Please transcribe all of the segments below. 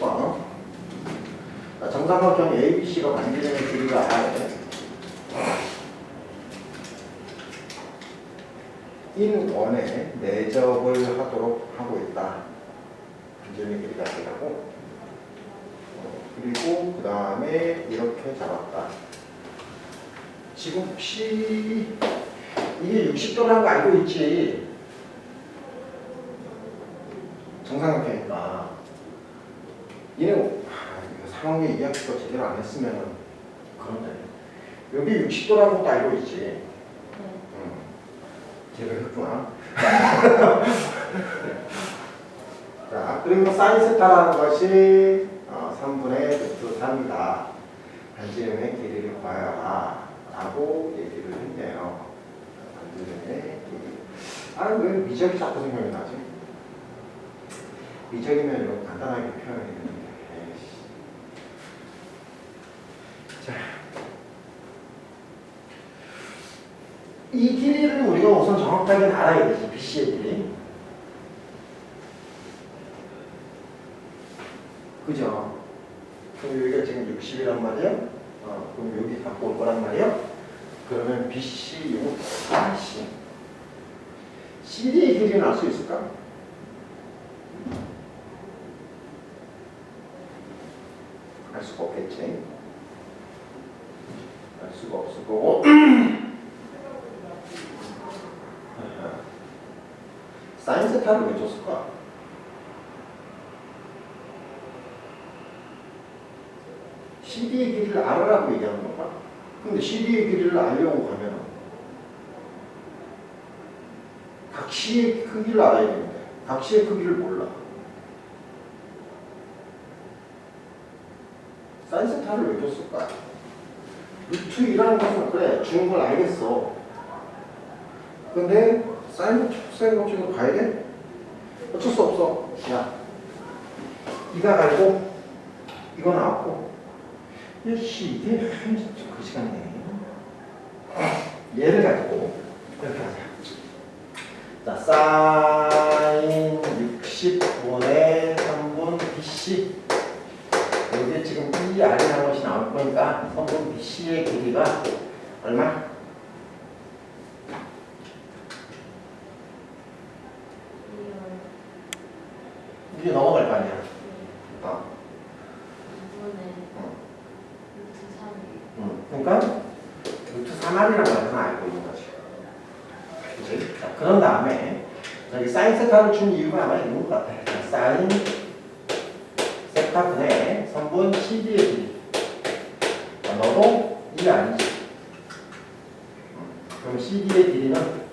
봐. 자, 정삼각형 ABC가 반지름의 길이가 R에 인 원에 내접을 하도록 하고 있다. 반지름의 길이가 R이라고. 어, 그리고 그 다음에 이렇게 잡았다. 지금 혹시 이게 60도라는 거 알고 있지? 정상각형이니까. 얘는 아, 이거 상황의 이야기도 제대로 안 했으면 그런데 여기 60도라는 것도 알고 있지? 응. 제가 했구나. 자, 그리고 사인 세타라는 것이 어, 3분의 루트 3이다. 반지름의 길이를 구하여라. 라고 얘기를 했네요. 반지름의 길이. 아, 왜 미적이 자꾸 생각이 나지? 미적이면 간단하게 표현이 되는데. 에이씨. 자. 이 길이를 우리가 우선 정확하게 알아야 되지, BC의 길이. 그죠? 그럼 여기가 지금 60이란 말이야? 어, 그럼 여기 갖고 올 거란 말이야? 그러면 BC, 요거 아 씨. CD의 길이는 알 수 있을까? 알 수가 없겠지. 알 수가 없을 거고. 사인 세타를 왜 줬을까? CD의 길이를 알아라고 얘기하는 건가? 근데 CD의 길이를 알려고 하면 각시의 크기를 알아야 되는데 각시의 크기를 몰라. 사인 세타를 왜 줬을까? 루트 2라는 것은 그래 주는 걸 알겠어. 근데 사인 사인 법칙으로 가야 돼? 어쩔 수 없어. 야, 이가 갈고 이거 나왔고 야씨 이게 그 시간이네. 얘를 가지고 이렇게 하자. 자, 사인 60분의 3분 BC 여기 지금 이 R이라는 것이 나올 거니까 선분 BC의 길이가 얼마? 이게 넘어갈 거 아니야. 어. 응. 그러니까 루트 3R이라는 것은 알고 있는 거지. 그치? 자, 그런 다음에 여기 사인 세타를 준 이유가 아마 있는 것 같아. 자, 사인 세타 분의 선분 CD의 길이. 자, 너도 이 아니지. 음, 그럼 CD의 길이는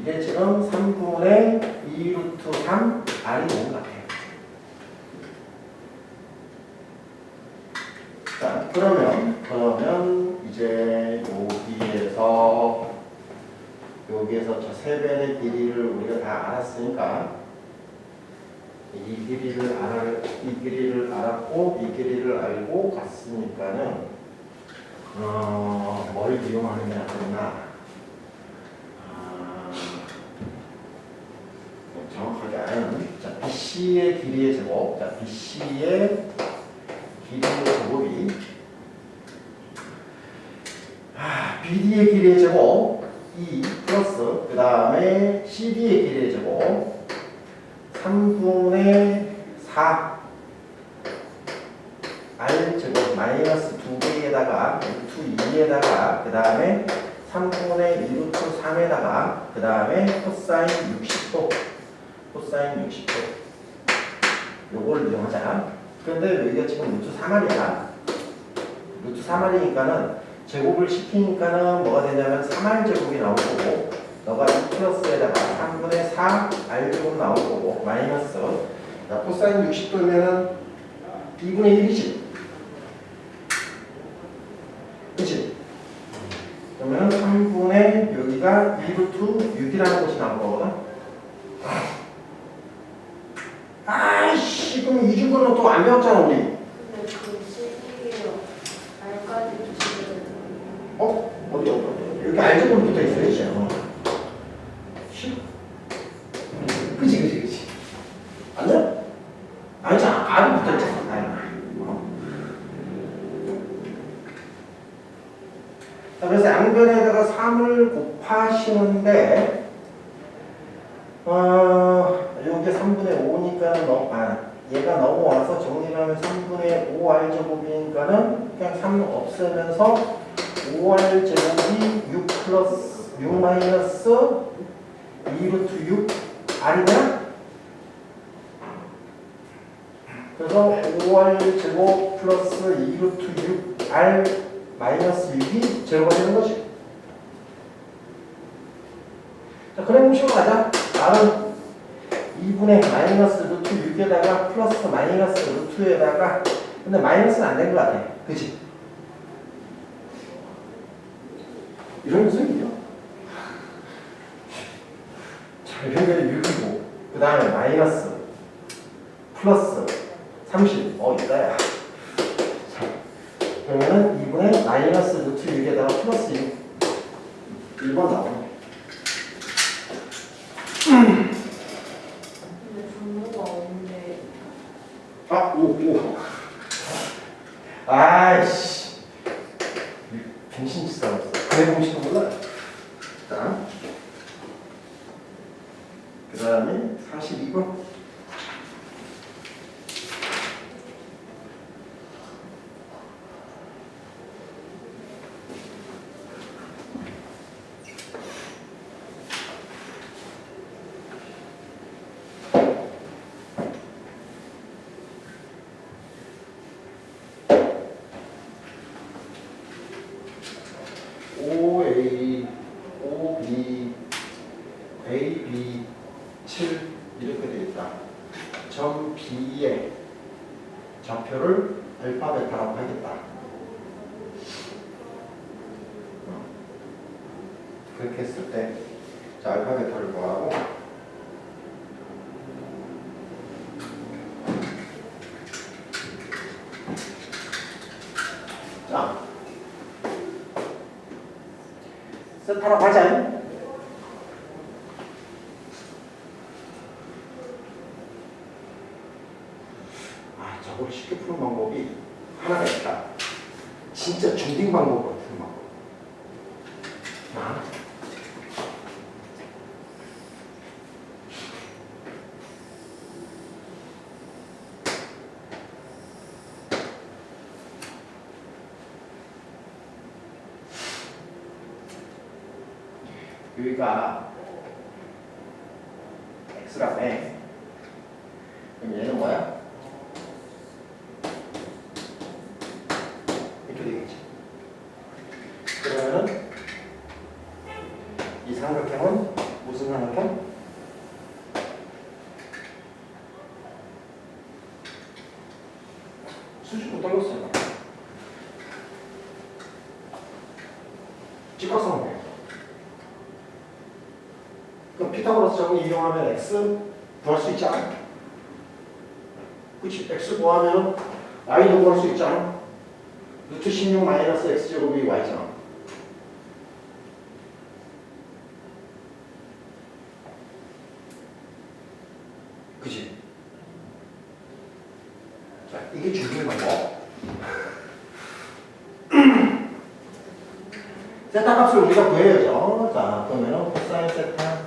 이게 지금 3분의 2 루트 3 R이 되는 것 같아. 자, 그러면, 그러면 이제 여기에서, 여기에서 저세 변의 길이를 우리가 다 알았으니까, 이 길이를 알아, 이 길이를 알았고, 이 길이를 알고 갔으니까는, 어, 뭘 이용하는 게 낫겠나? 아, 정확하게 아는, 자, BC의 길이의 제곱, 자, BC의 길이의 제곱이 아, BD의 길이의 제곱 2 플러스 그 다음에 CD의 길이의 제곱 3분의 4 R 제곱 마이너스 2개에다가 루트 2에다가 그 다음에 3분의 2 루트 3에다가 그 다음에 코사인 60도 코사인 60도 요걸 이용하자 근데 여기가 지금 루트 3알이야. 루트 3알이니까는 제곱을 시키니까는 뭐가 되냐면 3알 제곱이 나올 거고 너가 2 플러스에다가 3분의 4 R 제곱 나올 거고 마이너스 자, 코사인 60도면은 2분의 1이지. 그치? 그러면 3분의 여기가 2 루트 6이라는 것이 나올 거거든. 아이씨, 그럼 이중 거는 또안 배웠잖아, 우리. 여기 알제곱 붙어 있어야죠. 그치, 그치, 그치. 맞나? 아니, 자, 알이 붙어 있잖아. 어. 자, 그래서 양변에다가 3을 곱하시는데, 어, 요게 3분의 5니까는 너, 아, 얘가 넘어와서 정리를 하면 3분의 5 알제곱이니까는 그냥 3 없애면서 5r 제곱이 6 플러스 6 마이너스 2루트 6 r이냐? 그래서 5r 제곱 플러스 2루트 6r 마이너스 6이 제로가 되는 거지. 자, 그래 공식으로 가자. r은 2분의 마이너스 루트 6에다가 플러스 마이너스 루트에다가 근데 마이너스는 안 된 것 같아. 그치? 이런 녀석이요. 자, 이런 6이고 그 다음에 마이너스 플러스 30. 어, 이거야. 자, 그러면은 2분의 마이너스 루트 6에다가 플러스 6. 1번 나오네. 근데 정보가 없는데 아, 오, 오. 아이씨. 갱신치 싸웠어. 그래 공식도 몰라. 자. 그 다음에 42번. OA, OB, AB, 7 이렇게 되어 있다. 점 B의 좌표를 알파 베타라고 하겠다. 어. 그렇게 했을 때, 자, 알파 베타를 구하고, 자, 세타로 가자. 아, 저걸 쉽게 푸는 방법이 하나가 있다. 진짜 중딩 방법 같은 방법. 아. 여기가 x라며 그럼 얘는 뭐야? 이렇게 되겠지 그러면은 이 삼각형은 무슨 삼각형? 수직으로 떨렸어요 직각삼각형 정리 이용하면 x 구할 수 있잖아. 그치? x 구하면 y도 구할 수 있잖아. 루트 16 마이너스 x 제곱이 y잖아. 그치? 자, 이게 중요한 방법. 세타 값을 우리가 구해야죠. 자, 그러면은 코사인 세타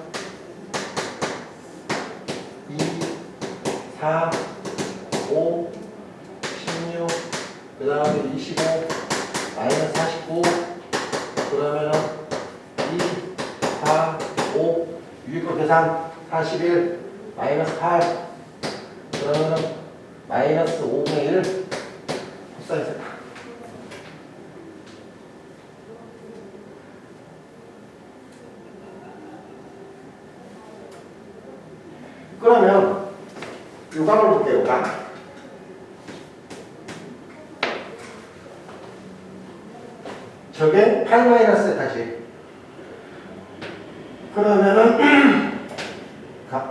3, 41, 마이너스 8. 그러면 마이너스 5분의 1 코사인 세타.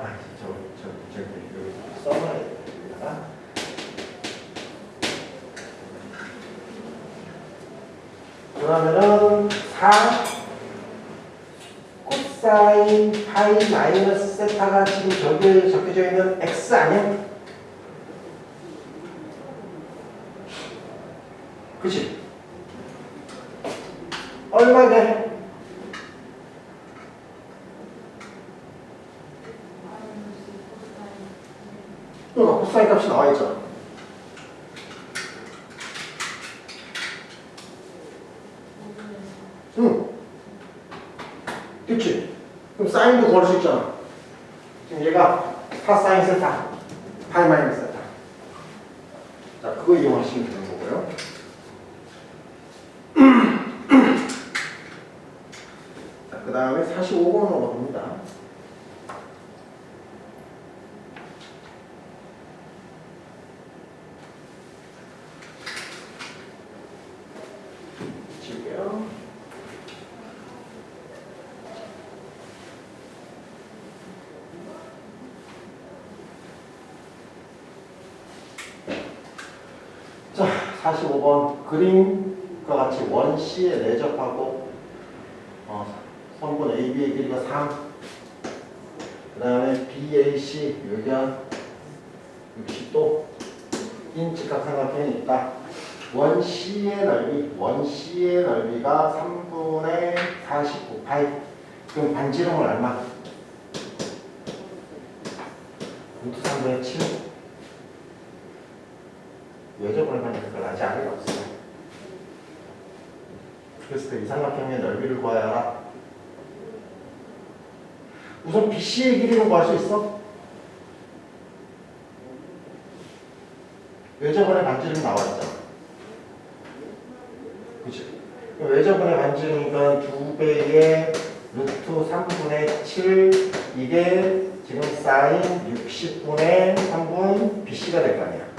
가, 아, 저, 저, 저, 여기 써놔야. 그러면은 4 코사인 파이 마이너스 세타가 지금 저기에 적혀져 있는 x 아니야? 그치? 얼마게? 그러니까 코사인 값이 나와 있잖아. 응. 그치? 그럼 사인도 걸 수 있잖아. 지금 얘가 파사인 세타, 파이 마이너스 세타. 자, 그거 이용하시면 되는 거고요. 자, 그 다음에 45번으로 갑니다. 지우개요. 자, 45번 그림과 같이 원C에 내접하고 어, 성분 AB의 길이가 3. 그 다음에 BAC 요견 60도 인 직각삼각형이 있다. 원C의 넓이, 원C의 넓이가 3분의 49 파이. 그럼 반지름은 얼마? 루트 3분의 7. 외접을 하는 걸 아직 알이 없어요. 그래서 그 이삼각형의 넓이를 구하여야 하라. 우선 BC의 길이는 구할 수 있어? 외접원의 반지름 나와 있잖아. 그치? 그럼 외접원의 반지름이니까 두 배의 루트 3분의 7 이게 지금 사인 60분의 3분 BC가 될 거 아니야.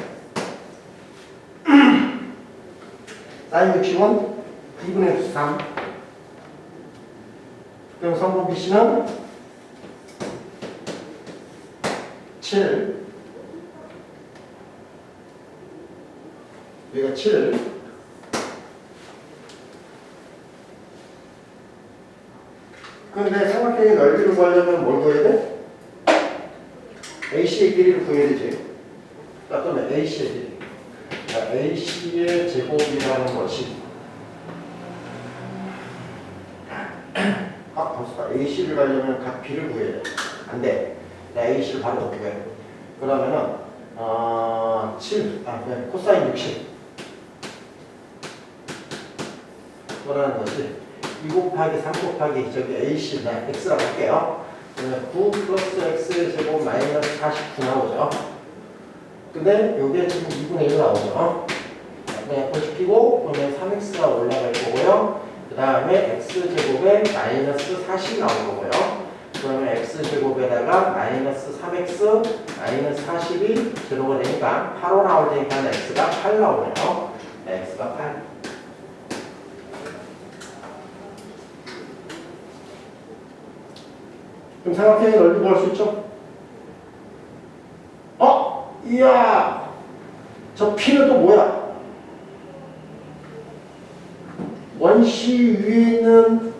사인 60은 2분의 3. 그럼 성분 BC는 7. 여기가 7. 근데 삼각형의 넓이를 구하려면 뭘 구해야 돼? AC의 길이를 구해야 되지. 자, 그러면 AC의 길이. 자, AC의 제곱이라는 것이 각 보수가 AC를 가려면 각 B를 구해야 돼. 안 돼. 나 AC를 바로 못 구해. 그러면은 어, 7, 아, 그냥 코사인 60. 그러는 것이 2 곱하기 3 곱하기 저기 AC, 나 X라고 할게요. 그러면 9 플러스 X의 제곱 마이너스 49 나오죠. 근데 요게 지금 2분의 1 나오죠. 그냥 고시키고 그러면 3x가 올라갈 거고요. 그 다음에 x제곱에 마이너스 40 나올 거고요. 그러면 x제곱에다가 마이너스 3x 마이너스 40이 제로가 되니까 8로 나올 테니까 x가 8 나오네요. x가 8. 그럼 삼각형의 넓이 구할 수 있죠? 어? 이야! 저 P는 또 뭐야? 원시 위에 있는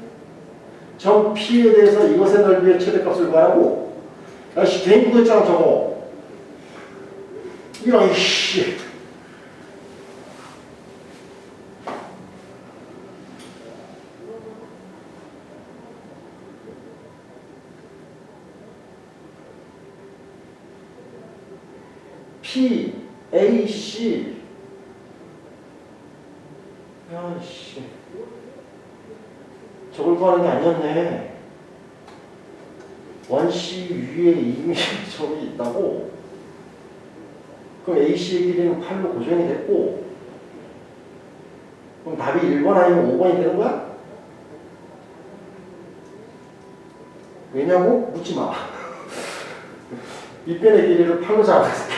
점 P에 대해서 이것의 넓이의 최대값을 구하라고? 야씨 개인 구했잖아 저거 이런 씨 P, A, C. 야, 씨. 저걸 구하는 게 아니었네. 원C 위에 이미 저기 있다고. 그럼 AC의 길이는 8로 고정이 됐고. 그럼 답이 1번 아니면 5번이 되는 거야? 왜냐고? 묻지 마. 밑변의 길이를 8로 잡았기 때문에.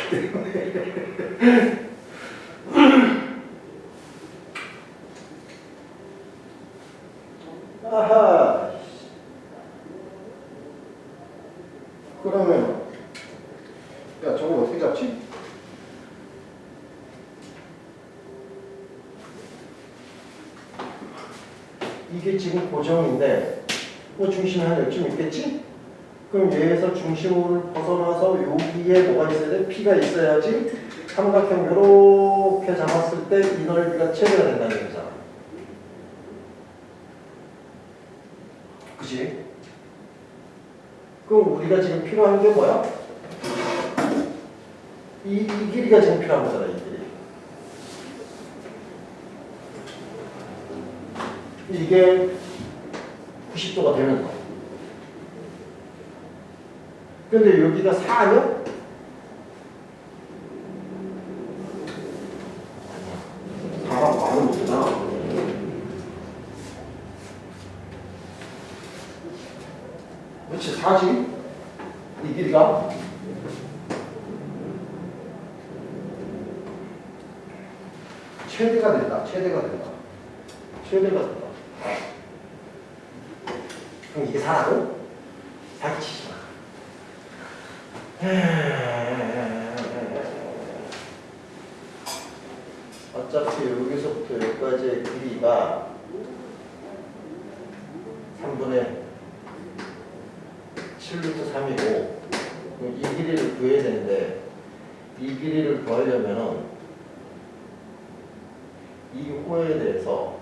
아하. 그러면, 야, 저걸 어떻게 잡지? 이게 지금 고정인데, 뭐 중심이 한 여쯤 있겠지? 그럼 얘에서 중심을 벗어나서 여기에 뭐가 있어야 돼? P가 있어야지 삼각형 이렇게 잡았을 때 이 넓이가 최대가 된다는 얘기잖아. 그지? 그럼 우리가 지금 필요한 게 뭐야? 이, 이 길이가 지금 필요한 거잖아, 이 길이. 이게 90도가 되는 거. 근데 여기가 4냐? 4가 많은 거구나. 그렇지, 4지? 이 길이가? 최대가 된다. 최대가 된다. 최대가 된다. 그럼 이게 4라고? 사기치지 마. 어차피 여기서부터 여기까지의 길이가 3분의 7루트 3이고 이 길이를 구해야 되는데 이 길이를 구하려면은 이 호에 대해서